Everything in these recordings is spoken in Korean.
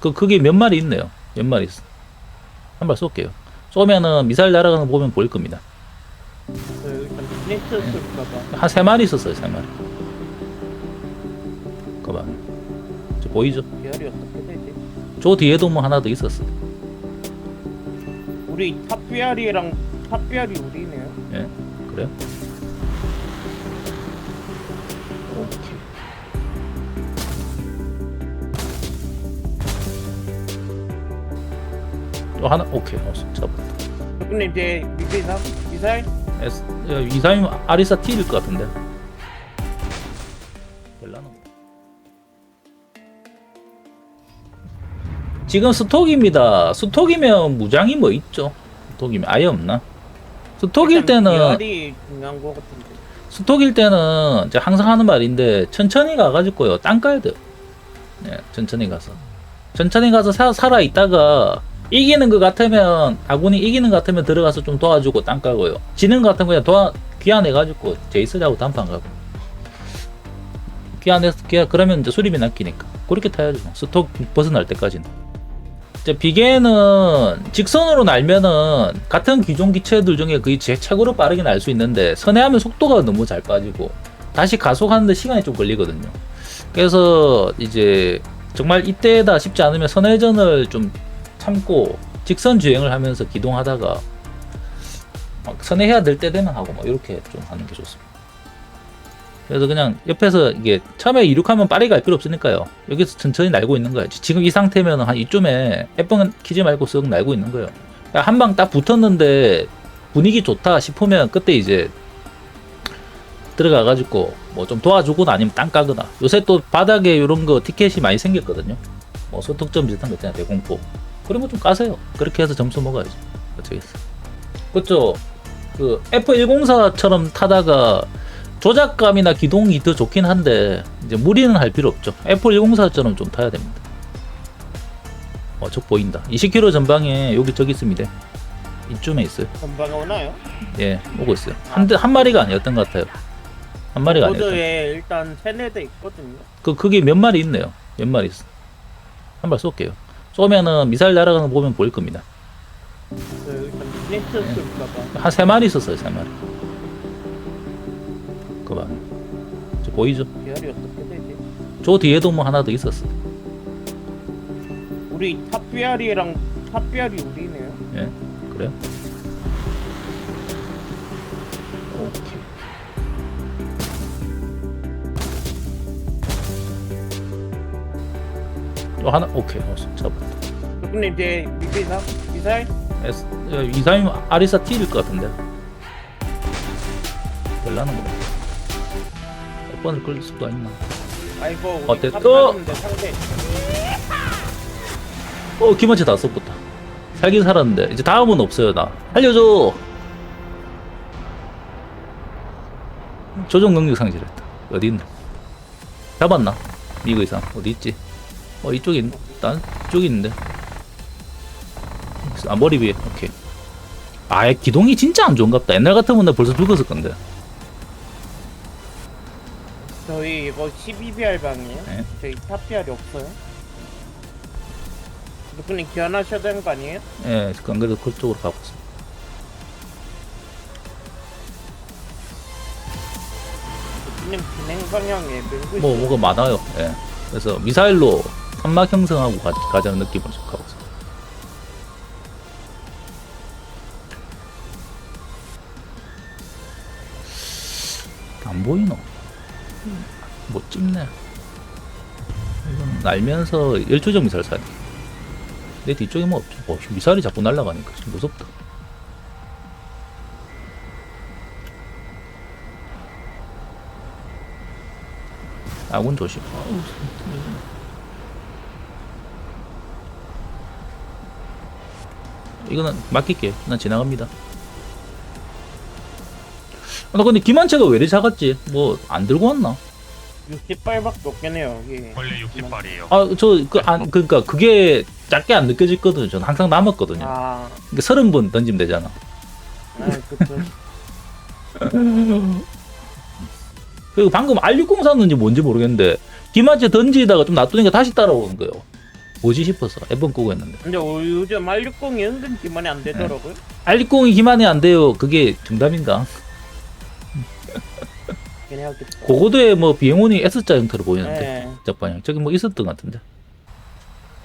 그 그게 몇 마리 있네요. 몇 마리 있어. 한 발 쏠게요. 쏘면은 미사일 날아가는 거 보면 보일 겁니다. 한 세 마리 있었어요, 세 마리. 그봐. 저 보이죠? 비알이 어떻게 되지? 저 뒤에도 뭐 하나 더 있었어. 우리 탑비알이랑 탑비알이 우리네요. 예, 그래요? 오케이. 또 하나, 오케이, 어, 잡았다. 근데 이제 미사일 미사일 S, 야, 이사임 아리사 T일 것 같은데. 거. 지금 스톡입니다. 스톡이면 무장이 뭐 있죠? 스톡이면 아예 없나? 스톡일 때는 중요한 거 같은데. 스톡일 때는 이제 항상 하는 말인데 천천히 가가지고요 땅 까야 돼요. 네, 천천히 가서 천천히 가서 사, 살아 있다가 이기는 것 같으면 아군이 이기는 것 같으면 들어가서 좀 도와주고 땅 까고요. 지는 것 같으면 그냥 도와 귀환해가지고 제이스하고 단판 가고 귀환해서 귀환 그러면 이제 수리비 낚이니까 그렇게 타야죠. 스톡 벗어날 때까지는. 이제 비계는 직선으로 날면은 같은 기존 기체들 중에 거의 제 최고로 빠르게 날 수 있는데 선회하면 속도가 너무 잘 빠지고 다시 가속하는데 시간이 좀 걸리거든요. 그래서 이제 정말 이때다 싶지 않으면 선회전을 좀 참고 직선 주행을 하면서 기동하다가 막 선회해야 될 때 되면 하고 막 이렇게 좀 하는 게 좋습니다. 그래서 그냥 옆에서 이게 처음에 이륙하면 빠르게 갈 필요 없으니까요. 여기서 천천히 날고 있는 거예요. 지금 이 상태면 한 이쯤에 F번 키지 말고 쓱 날고 있는 거예요. 한 방 딱 붙었는데 분위기 좋다 싶으면 그때 이제 들어가가지고 뭐 좀 도와주거나 아니면 땅 까거나 요새 또 바닥에 이런 거 티켓이 많이 생겼거든요. 뭐 소득점 비슷한 거 있잖아요. 대공포. 그런 거 좀 까세요. 그렇게 해서 점수 먹어야지. 어쩌겠어. 그쵸. 그 F104처럼 타다가 조작감이나 기동이 더 좋긴 한데 이제 무리는 할 필요 없죠. F104처럼 좀 타야 됩니다. 어, 저 보인다. 20km 전방에 여기 저기 있습니다. 이쯤에 있어요. 전방에 오나요? 예, 오고 있어요. 한, 대- 한 마리가 아니었던 것 같아요. 한 마리가 아니었던. 보드에 일단 세네 대 있거든요. 그 그게 몇 마리 있네요. 몇 마리 있어. 한 발 쏠게요. 쏘면은 미사일 날아가는 거 보면 보일 겁니다. 한 세 마리 있었어요, 세 마리. 그 봐. 저 보이죠? 비알이 어떻게 되지? 저 뒤에도 뭐 하나 더 있었어. 우리 탑비알이랑 탑비알이 우리네요. 예, 그래요? 또 하나, 오케이, 어, 잡았다. 근데 이제 미사일 미사일 S, 야, 이사임 아리사 T일 것 같은데. 별라는 거. 몇 번을 끌 수가 있나? 아이고 우리 어때? 탑 또? 상대 어, 김원치 다 썼겠다. 살긴 살았는데. 이제 다음은 없어요, 나. 알려줘! 조종 능력 상실했다. 어디 있나? 잡았나? 미그 이상. 어디 있지? 어, 이쪽에, 있, 난, 이쪽에 있는데. 아, 머리 위에. 오케이. 아, 기동이 진짜 안 좋은갑다. 옛날 같으면 나 벌써 죽었을 건데. 저희 이거 12비알 방이에요. 네. 저희 탑비알이 없어요. 누구님 귀환하셔야 되는 거 아니에요? 예, 안 그래도 그쪽으로 가고 있어. 누구님 진행 방향에 밀고 뭐, 있어요. 뭐가 많아요. 예. 그래서 미사일로 탄막 형성하고 가, 가자는 느낌으로 좀 가고 있어. 안 보이노? 못 찍네. 이건 날면서 열조정 미사일 사야 돼. 내 뒤쪽에 뭐 없죠. 어, 미사일이 자꾸 날아가니까 좀 무섭다. 아군 조심. 아우, 이거는 맡길게요. 난 지나갑니다. 아, 나 근데 김한채가 왜 이리 작았지? 뭐 안 들고 왔나? 60발밖에 없겠네요 여기. 원래 60발이에요. 아, 저, 그, 안, 그니까, 그게 작게 안 느껴졌거든요. 전 항상 남았거든요. 아, 그러니까 서른 번 던지면 되잖아. 아 그쵸. 그리고 방금 R604인지 뭔지 모르겠는데, 김한채 던지다가 좀 놔두니까 다시 따라오는 거예요. 뭐지 싶어서 앱은 끄고 했는데 근데 어, 요즘 R60이 은근 기만이 안 되더라고요. 알리공이 기만이 안 돼요 그게 정답인가 그냥 해야겠다. 고고도에 뭐 비행운이 S자 형태로 보이는데 네. 적방향 저기 뭐 있었던 것 같은데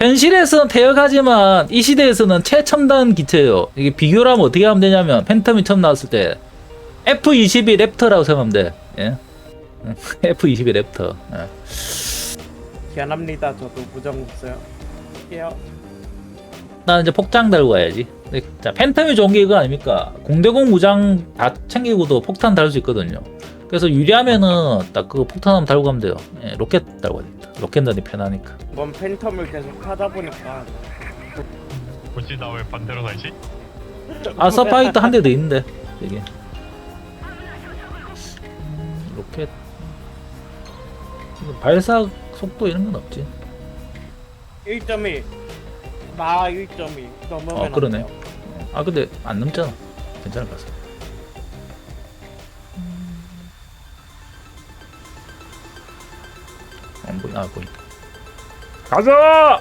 현실에서는 퇴역하지만 이 시대에서는 최첨단 기체예요 이게 비교를 하면 어떻게 하면 되냐면 팬텀이 처음 나왔을 때 F22 랩터라고 생각하면 돼 예? F22 랩터 예. 미안합니다. 저도 무정 없어요. 할게요. 나는 이제 폭장 달고 가야지. 자 팬텀이 좋은 게 이거 아닙니까? 공대공 무장 다 챙기고도 폭탄 달 수 있거든요. 그래서 유리하면은 딱 그거 폭탄 한번 달고 가면 돼요. 예, 로켓 달고 가야 됩니다. 로켓 던이 편하니까. 이번 팬텀을 계속 하다 보니까. 뭐지? 나왜 반대로 살지? 아사파이트 한 대 더 있는데 이게. 음, 로켓. 이거 발사 속도 이런 건 없지 1.1. 나 1.1. 넘으면 어안 그러네 돼요. 아 근데 안 넘잖아 괜찮을 것 같아 안 보이 아 보인다 가자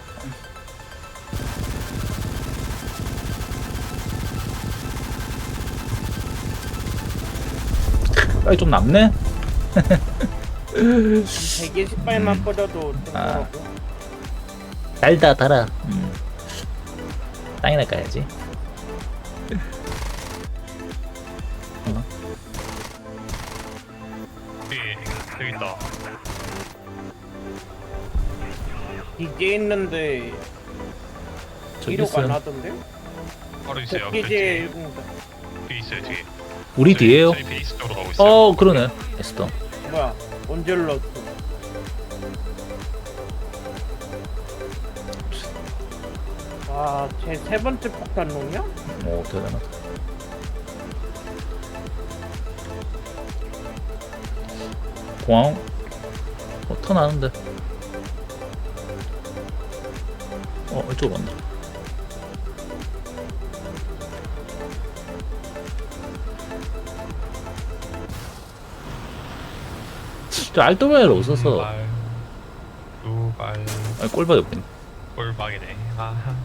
아이 좀 남네 120발만 뿌려도 아. 되더라고. 달다 달아 음. 땅이나 까야지 뒤에 여기 있다 있는데 저기 이로가 안 있어요 하던데? 바로 있어요 복귀지에 앞에 1공다. 뒤에 있어요 뒤에 우리 뒤에요? 저희 베이스 쪽으로 가고 있어요 어 그러네 에스터 뭐야? 언제 눌렀어? 와, 제세 번째 폭탄 놈이야? 오 대단하다 공항 어, 터 나는데. 어 이쪽으로 간다. 저 알토바이를 없어서. 두발 아니, 꼴박이 없네. 꼴박이네. 아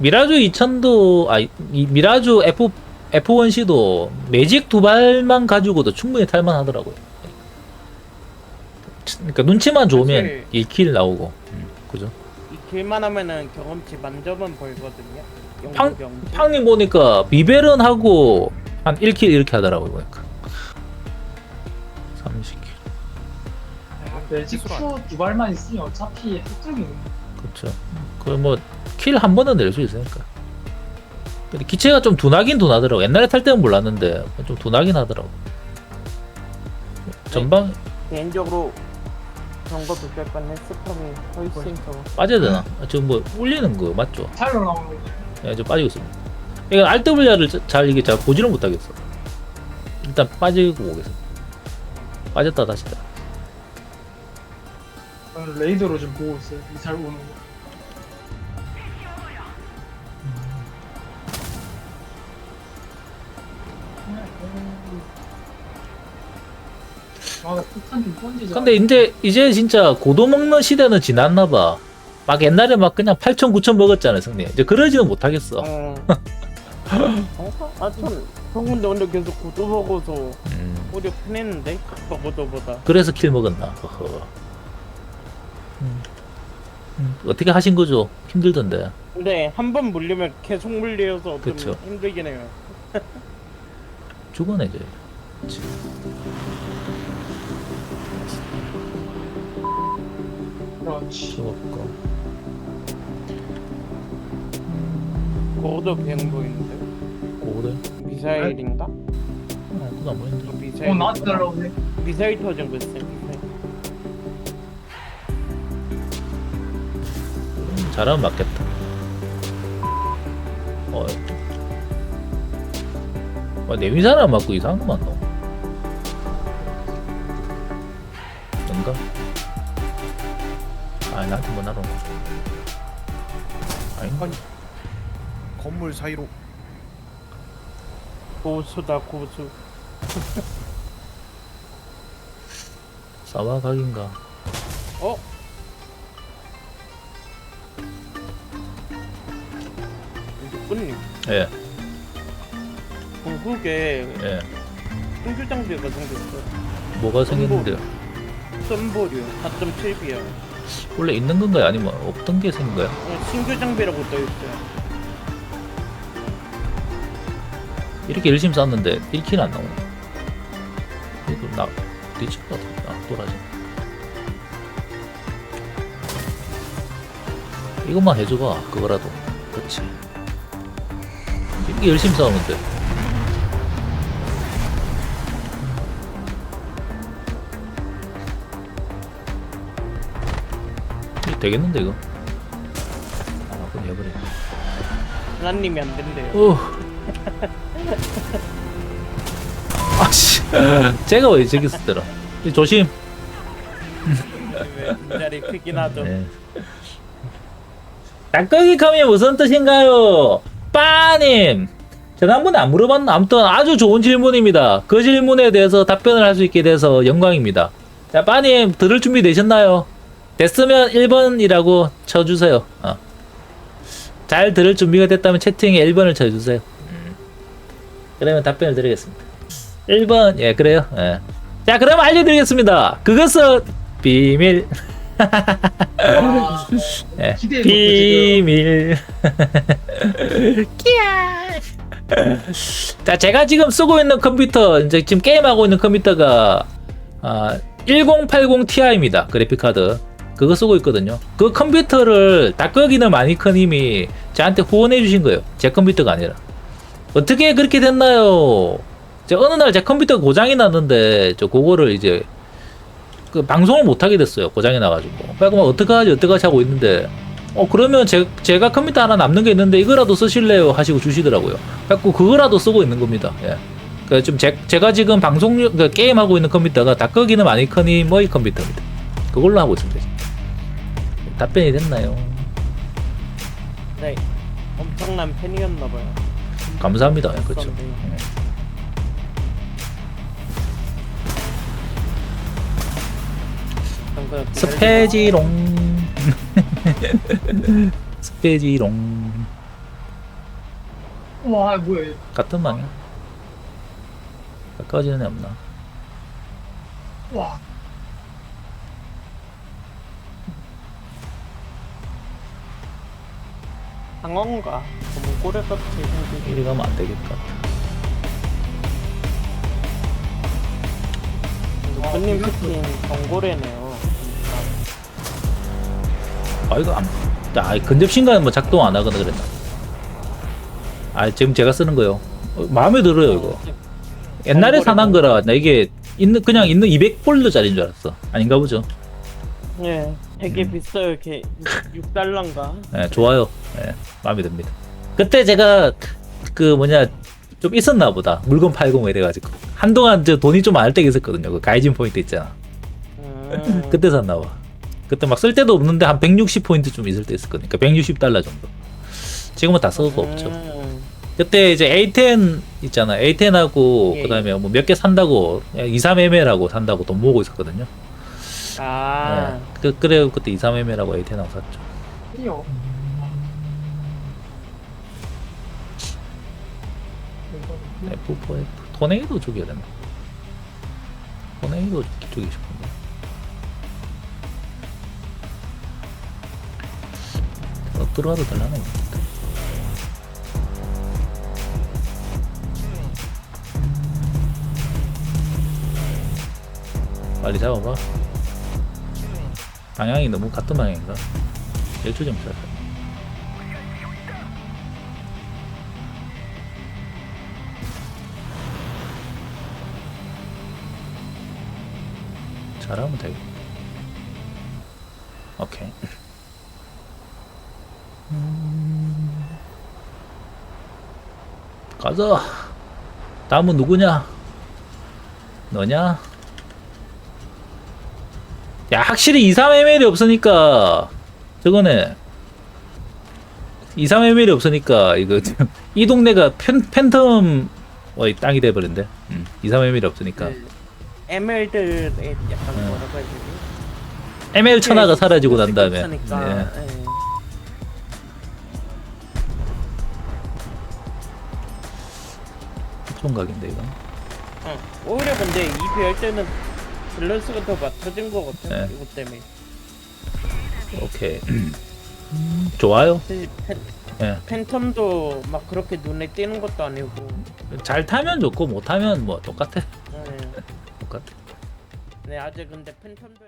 미라주 2000도 아 이- 미라주 F F1C도 매직 두 발만 가지고도 충분히 탈만 하더라고요. 그러니까 눈치만 좋으면 사실- 1킬 나오고, 음, 그죠? 이 길만 하면은 경험치 만점은 벌거든요. 팡-. 팡님 보니까 비벨은 하고 한 1킬 이렇게 하더라고요, 보니까. 30킬. 매직 큐두 발만 있으면 어차피 획득이 그렇죠. 그 뭐 킬 한 번은 낼 수 있으니까. 근데 기체가 좀 둔하긴 둔하더라고. 옛날에 탈 때는 몰랐는데 좀 둔하긴 하더라고. 전방 개인적으로 정거 두개 건 스팸이 훨씬 더 빠져야 되나? 아, 지금 뭐 울리는 거 맞죠? 살로 나오는 거 예, 지금 빠지고 있습니다. 이거 RWR을 잘 이게 잘 보지를 못하겠어. 일단 빠지고 보겠습니다. 빠졌다 다시 다. 저는 레이더로 좀 보고 있어요 미사일 오는 거 아나 폭탄 좀 던지자 근데 이제 이제 진짜 고도 먹는 시대는 지났나 봐. 막 옛날에 막 그냥 8천 9천 먹었잖아요, 승리. 이제 그러지는 못하겠어. 어. 어? 아, 참. 형근데 오늘 계속 고도 먹어서 음, 오히려 편했는데? 고도보다. 그래서 킬 먹었나. 허허. 음. 음, 어떻게 하신 거죠? 힘들던데. 근데 한 번 물리면 계속 물려서 좀 그쵸. 힘들긴 해요. 죽어내죠. 그치. 그렇지 죽었고. 고도 비행 보이는데? 고도? 미사일인가? 어, 그거 안 보이는데. 그 미사일. 어 나한테 날라오네 미사일 터진 거 있어요, 미사일. 음, 잘하면 맞겠다. 어. 아, 내 위사람 맞고 이상한 거 맞노? 뭔가? 아니 나한테 뭐 나로 아닌가? 건물 사이로 고수다 고수 사와각인가? 어? 누님 예, 그 흙에 예. 공주 장비가 생겼어 뭐가 생겼는데요? 썬보류 4.7B야 원래 있는 건가요? 아니면 없던 게 생긴 거야? 신규 장비라고 떠 있어요. 이렇게 열심히 쌌는데 1킬 안 나오네. 이거 나 뒤질 것 같은데. 아, 또라지. 이것만 해줘봐. 그거라도. 그렇지. 이렇게 열심히 싸우는데. 되겠는데 이거? 아, 그럼 해버려. 하나님이 안 된대요. 오. 아씨, 제가 왜 저기 있었더라? 조심. 왜 빈자리 크긴 하죠. 네. 닭고기 컴이 무슨 뜻인가요? 빠님. 지난번에 안 물어봤나? 아무튼 아주 좋은 질문입니다. 그 질문에 대해서 답변을 할 수 있게 돼서 영광입니다. 자, 빠님 들을 준비 되셨나요? 됐으면 1번이라고 쳐주세요. 어. 잘 들을 준비가 됐다면 채팅에 1번을 쳐주세요. 음. 그러면 답변을 드리겠습니다. 1번, 예, 그래요. 예. 자, 그럼 알려드리겠습니다. 그것은 비밀. 와, 예. 기대해 비밀. 자, 제가 지금 쓰고 있는 컴퓨터, 이제 지금 게임하고 있는 컴퓨터가 아, 1080 Ti입니다. 그래픽 카드. 그거 쓰고 있거든요. 그 컴퓨터를 닭거기는 마니커님이 저한테 후원해 주신 거예요. 제 컴퓨터가 아니라. 어떻게 그렇게 됐나요? 제 어느 날 제 컴퓨터 고장이 났는데 저 그거를 이제 그 방송을 못 하게 됐어요. 고장이 나가지고. 그래서 막 어떡하지 어떡하지 하고 있는데 어 그러면 제, 제가 컴퓨터 하나 남는 게 있는데 이거라도 쓰실래요 하시고 주시더라고요. 그래갖고 그거라도 쓰고 있는 겁니다. 예. 그 지금 제, 제가 지금 방송 그 게임 하고 있는 컴퓨터가 닭거기는 마니커니 뭐이 컴퓨터입니다. 그걸로 하고 있습니다. 답변이 됐나요? 네. 엄청난 팬이었나봐요. 감사합니다. 예, 그렇죠. 예. 그냥 스페지롱 스페지롱 와, 뭐야. 얘. 같은 방이야. 가까워지는 애 없나? 와, 상어인가? 너무 꼬레 같이 생기게. 이리 가면 안 되겠다. 누님 스킨 정고래네요. 아 이거 안, 아 근접 신가는 뭐 작동 안 하거나 그랬나? 아 지금 제가 쓰는 거요. 어, 마음에 들어요 이거. 옛날에 사난 거라 나 이게 있는 그냥 있는 200볼트짜리인 줄 알았어. 아닌가 보죠. 예, 되게 음. 비싸요. 이렇게 6달러인가? 예, 좋아요. 예, 마음에 듭니다. 그때 제가 그 뭐냐 좀 있었나 보다. 물건 팔고 뭐 이래가지고 한동안 저 돈이 좀 많을 때가 있었거든요. 그 가이진 포인트 있잖아. 음, 그때 샀나 봐. 그때 막쓸 데도 없는데 한 160 포인트 좀 있을 때 있었거든요. 그러니까 160 달러 정도. 지금은 다 써도 없죠. 음, 그때 이제 A10 있잖아. A10하고 예. 그다음에 뭐 몇 개 산다고 2, 3mm라고 산다고 돈 모으고 있었거든요. 아, 예. 그, 그래 그때 2, 3mm라고 A10하고 샀죠. 삐요. F4F 토네이도 죽여야 된다. 토네이도 죽이고 싶은데. 어, 들어와도 이거. 빨리 잡아봐. 방향이 너무 같은 방향인가? 1초 좀 살짝. 잘하면 되겠다. 오케이. 음. 가자. 다음은 누구냐? 너냐? 야, 확실히 2, 3mm이 없으니까, 저거네. 2, 3mm이 없으니까, 이거, 이 동네가 팬, 팬텀, 어이, 땅이 돼버린대. 음, 2, 3mm이 없으니까. 그 에메랄드의 약간 음. 뭐라고 해야 되지? ML 천하가 사라지고 난 다음에. 없으니까, 예. 예. 좋은 각인데 이거. 어. 오히려 근데 할 때는 밸런스가 더 맞춰진 것 같아. 네. 이것 때문에. 오케이. 음, 좋아요. 사실 팬, 예. 팬 텀도 막 그렇게 눈에 띄는 것도 아니고. 잘 타면 좋고 못 타면 뭐 똑같아. 네. 똑같아. 네 아직 근데 팬텀도.